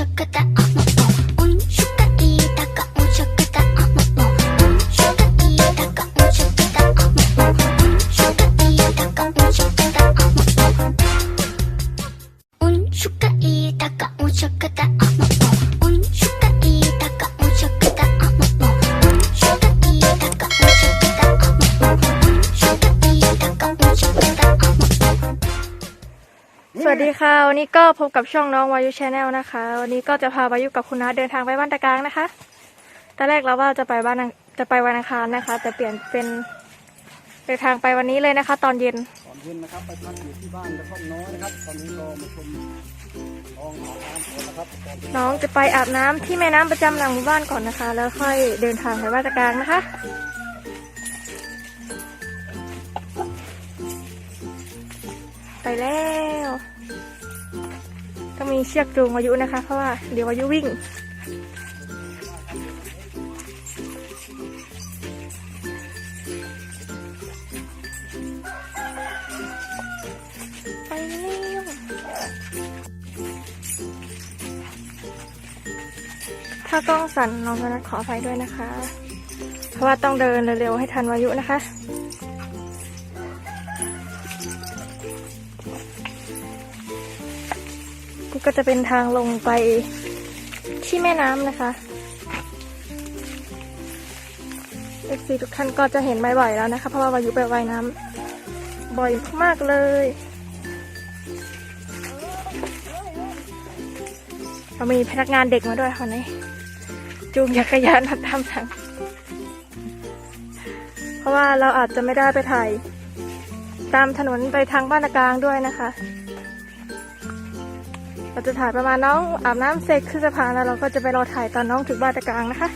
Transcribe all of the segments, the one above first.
sugar that ค่ะ วันนี้ก็พบกับช่องน้องวายุชาแนลนะคะ วันนี้ก็จะพาวายุกับคุณน้าเดินทางไปบ้านตะกลางนะคะตอนแรกเราว่าจะไปบ้านอังจะไปวันอังคารนะคะ แต่เปลี่ยนเป็นเดินทางไปวันนี้เลยนะคะ ตอนเย็น ตอนเย็นนะครับไปพักอยู่ที่บ้านกระท่อมน้อยนะครับ ตอนนี้รอมาชมลองอาบน้ำก่อนนะครับก่อนที่น้องจะไปอาบน้ำที่แม่น้ำประจำหลังหมู่บ้านก่อนนะคะ แล้วค่อยเดินทางไปบ้านตะกลางนะคะ ไปแล้วต้อง มีเชือกจูงวายุนะคะ เพราะว่าเดี๋ยววายุวิ่ง ไปแล้วถ้ากล้องสั่นน้องก็นัดขออภัยด้วยนะคะ เพราะว่าต้องเดินเร็วๆให้ทันวายุนะคะ ก็จะเป็นทางลงไปที่แม่น้ำนะคะเอฟซีทุกท่านก็จะเห็นบ่อยๆแล้วนะคะ เพราะว่าวายุไปว่ายน้ำบ่อยมากเลยเรามีพนักงานเด็กมาด้วยค่ะนนี้จูงจักรยานมาตามทางเพราะว่าเราอาจจะไม่ได้ไปถ่ายตามถนนไปทางบ้านกลางด้วยนะคะ เราจะถ่ายประมาณน้องอาบน้ำเสร็จขึ้นสะพานแล้วเราก็จะไปรอถ่ายตอนน้องถึงบ้านตะกลางนะคะ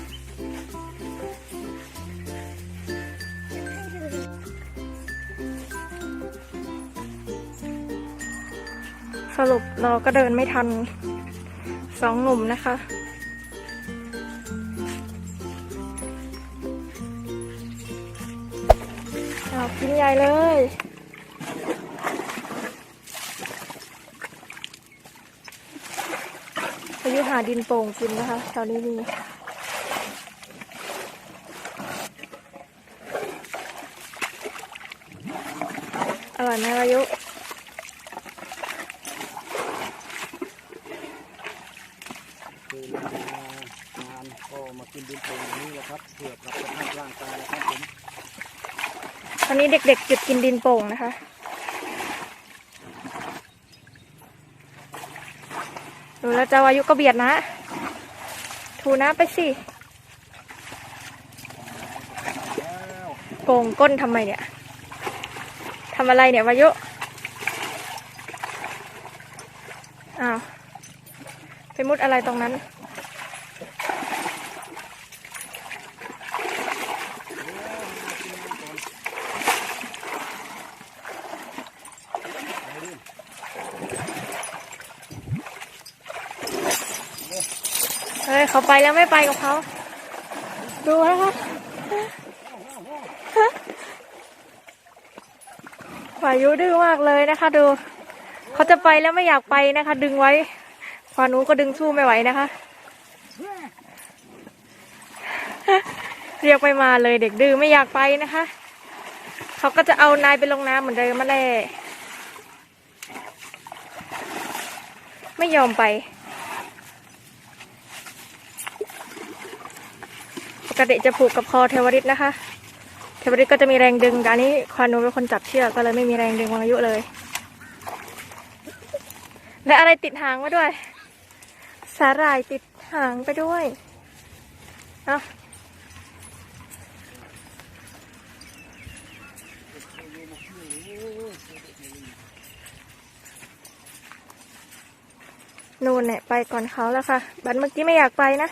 สรุปเราก็เดินไม่ทันสองหนุ่มนะคะเอากินใหญ่เลย พายุหาดินโป่งกินนะคะแถวนี้มีอร่อยไหมวายุคือมางานก็มากินดินโป่งอย่างนี้แหละครับเพื่อปรับสภาพร่างกายนะครับผมตอนนี้เด็กๆหยุดกินดินโป่งนะคะ ดูแล้วจะอายุก็เบียดนะ ถูน้ำไปสิโก่งก้นทำไมเนี่ยทำอะไรเนี่ยวายุอ้าวไปมุดอะไรตรงนั้น ฮ้ยเขาไปแล้วไม่ไปกับเขา ดูนะคะวายุดื้อมากเลยนะคะ ดู เขาจะไปแล้วไม่อยากไปนะคะ ดึงไว้ควานูก็ดึงสู้ไม่ไหวนะคะ เรียกไปมาเลยเด็กดื้อไม่อยากไปนะคะ เขาก็จะเอานายไปลงน้ำเหมือนเดิมมาแหละไม่ยอมไป กติจะผูกกับคอเทวริตนะคะ เทวริตก็จะมีแรงดึงแต่อันนี้ควานูเป็นคนจับเชือกก็เลยไม่มีแรงดึงวางอายุเลย และอะไรติดหางมาด้วย สาหร่ายติดหางไปด้วยเอานูนเนี่ยไปก่อนเขาแล้วค่ะ บันเมื่อกี้ไม่อยากไปนะ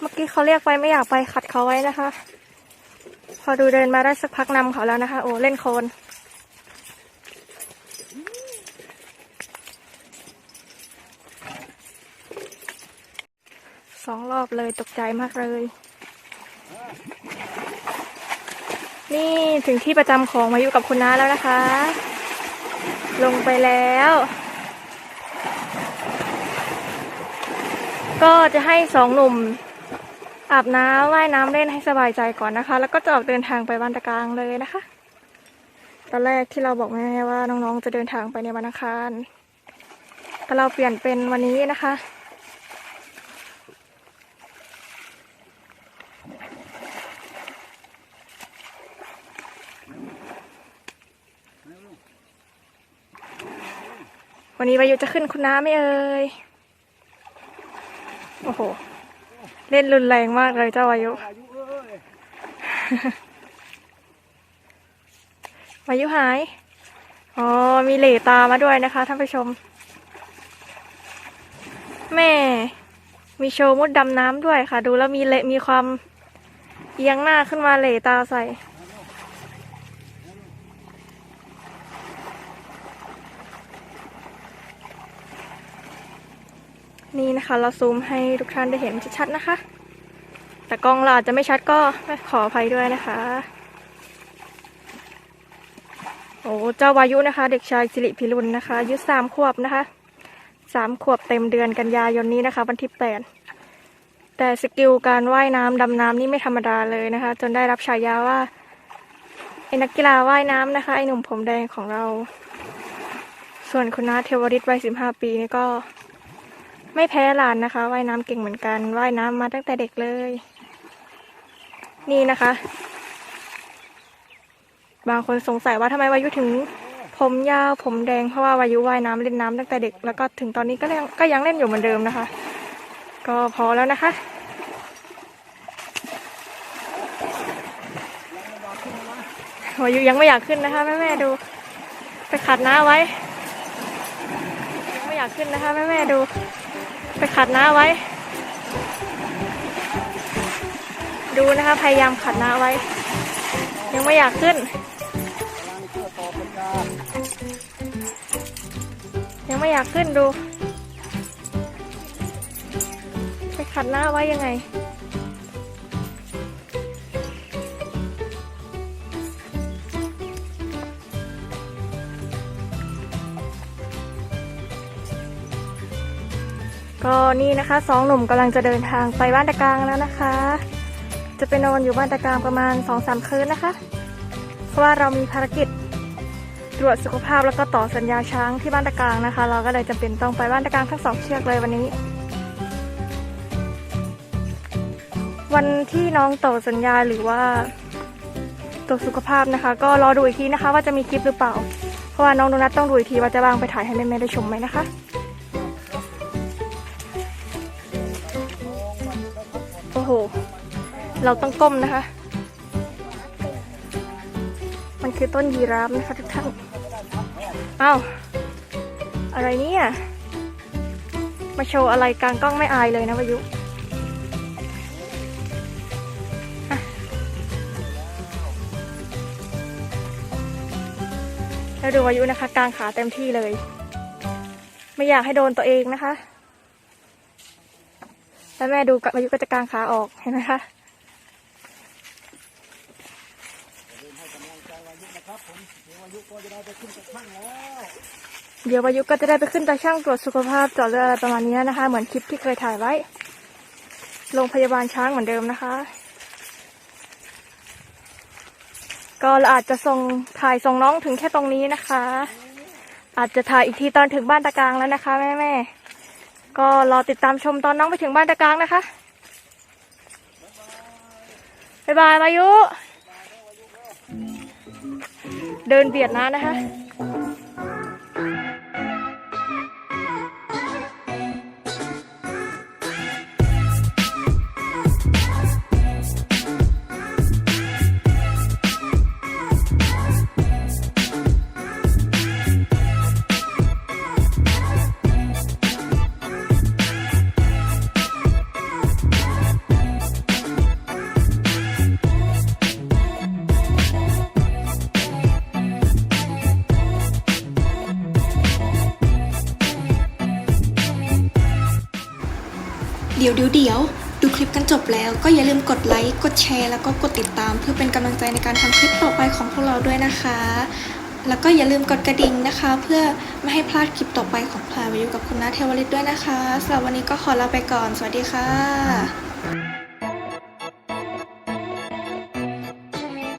เมื่อกี้เขาเรียกไปไม่อยากไปขัดเขาไว้นะคะ พอดูเดินมาได้สักพักนำเขาแล้วนะคะ โอ้เล่นโคลนสองรอบเลยตกใจมากเลย นี่ถึงที่ประจำของมาอยู่กับคุณน้าแล้วนะคะ ลงไปแล้วก็จะให้สองหนุ่ม อาบน้ำว่ายน้ำเล่นให้สบายใจก่อนนะคะ แล้วก็จะออกเดินทางไปบ้านตะกลางเลยนะคะ ตอนแรกที่เราบอกแม่ว่าน้องๆจะเดินทางไปในวันอังคารแต่เราเปลี่ยนเป็นวันนี้นะคะวันนี้วายุจะขึ้นคุณน้าไม่เอ่ย โอ้โห เล่นรุนแรงมากเลยเจ้าวายุ อายุเอ้ย วายุหาย อ๋อ มีเหล่ตามาด้วยนะคะท่านผู้ชม แม่ มีโชว์มุดดำน้ำด้วยค่ะ ดูแล้วมีเละมีความเอียงหน้าขึ้นมาเหล่ตาใส่ นี่นะคะ เราซูมให้ทุกท่านได้เห็นชัดๆนะคะ แต่กล้องเราอาจจะไม่ชัดก็ขออภัยด้วยนะคะโอ้เจ้าวายุนะคะ เด็กชายสิริพิรุณนะคะอายุสามขวบนะคะสามขวบเต็มเดือนกันยายนนี้นะคะวันที่แปดแต่สกิลการว่ายน้ำดำน้ำนี่ไม่ธรรมดาเลยนะคะ จนได้รับฉายาว่าไอ้นักกีฬาว่ายน้ำนะคะไอ้หนุ่มผมแดงของเรา ส่วนคุณน้าเทวริตวัยสิบห้าปีนี่ก็ ไม่แพ้หลานนะคะ ว่ายน้ำเก่งเหมือนกัน ว่ายน้ำมาตั้งแต่เด็กเลย นี่นะคะ บางคนสงสัยว่าทำไมวายุถึง ผมยาวผมแดงเพราะว่าวายุว่ายน้ำเล่นน้ำตั้งแต่เด็กแล้วก็ถึงตอนนี้ก็ยังก็ยังเล่นอยู่เหมือนเดิมนะคะ ก็พอแล้วนะคะวายุยังไม่อยากขึ้นนะคะแม่แม่ๆดูไปขัดหน้าไว้ยังไม่อยากขึ้นนะคะแม่แม่ๆดู ไปขัดหน้าไว้ ดูนะคะ พยายามขัดหน้าไว้ ยังไม่อยากขึ้น ยังไม่อยากขึ้นดู ไปขัดหน้าไว้ยังไง ก็นี่นะคะสองหนุ่มกำลังจะเดินทางไปบ้านตะกางแล้วนะคะ จะไปนอนอยู่บ้านตะกางประมาณสองสามคืนนะคะ เพราะว่าเรามีภารกิจตรวจสุขภาพแล้วก็ต่อสัญญาช้างที่บ้านตะกางนะคะ เราก็เลยจำเป็นต้องไปบ้านตะกางทั้งสองเชือกเลยวันนี้ วันที่น้องต่อสัญญาหรือว่าตรวจสุขภาพนะคะ ก็รอดูอีกทีนะคะ ว่าจะมีคลิปหรือเปล่า เพราะว่าน้องโดนัทต้องดูอีกทีว่าจะวางไปถ่ายให้แม่ๆได้ชมไหมนะคะ โห เราต้องก้มนะคะ มันคือต้นยีราฟนะคะทุกท่านอ้าวอะไรเนี่ยมาโชว์อะไรกลางกล้องไม่อายเลยนะวายุแล้วดูวายุนะคะ กลางขาเต็มที่เลย ไม่อยากให้โดนตัวเองนะคะ แล้วแม่ดูกับวายุก็จะกางขาออกเห็นไหมคะเดี๋ยววายุก็จะได้ไปขึ้นตาช่างตรวจสุขภาพจาะเลือดอะไรประมาณนี้นะคะ เหมือนคลิปที่เคยถ่ายไว้โรงพยาบาลช้างเหมือนเดิมนะคะ ก็เราอาจจะส่งถ่ายส่งน้องถึงแค่ตรงนี้นะคะ อาจจะถ่ายอีกทีตอนถึงบ้านตะกลางแล้วนะคะ แม่แม่ ก็รอติดตามชมตอนน้องไปถึงบ้านตะกลางนะคะ บ๊ายบายวายุ เดินเบียดนะนะคะ ดี๋ยวเดี๋ยวเดี๋ยวดูคลิปกันจบแล้วก็อย่าลืมกดไลค์ กดแชร์ แล้วก็กดติดตาม เพื่อเป็นกำลังใจในการทำคลิปต่อไปของพวกเราด้วยนะคะ แล้วก็อย่าลืมกดกระดิ่งนะคะ เพื่อไม่ให้พลาดคลิปต่อไปของพลาวิวกับคุณนาเทวฤทธิ์ด้วยนะคะสำหรับวันนี้ก็ขอลาไปก่อน สวัสดีค่ะ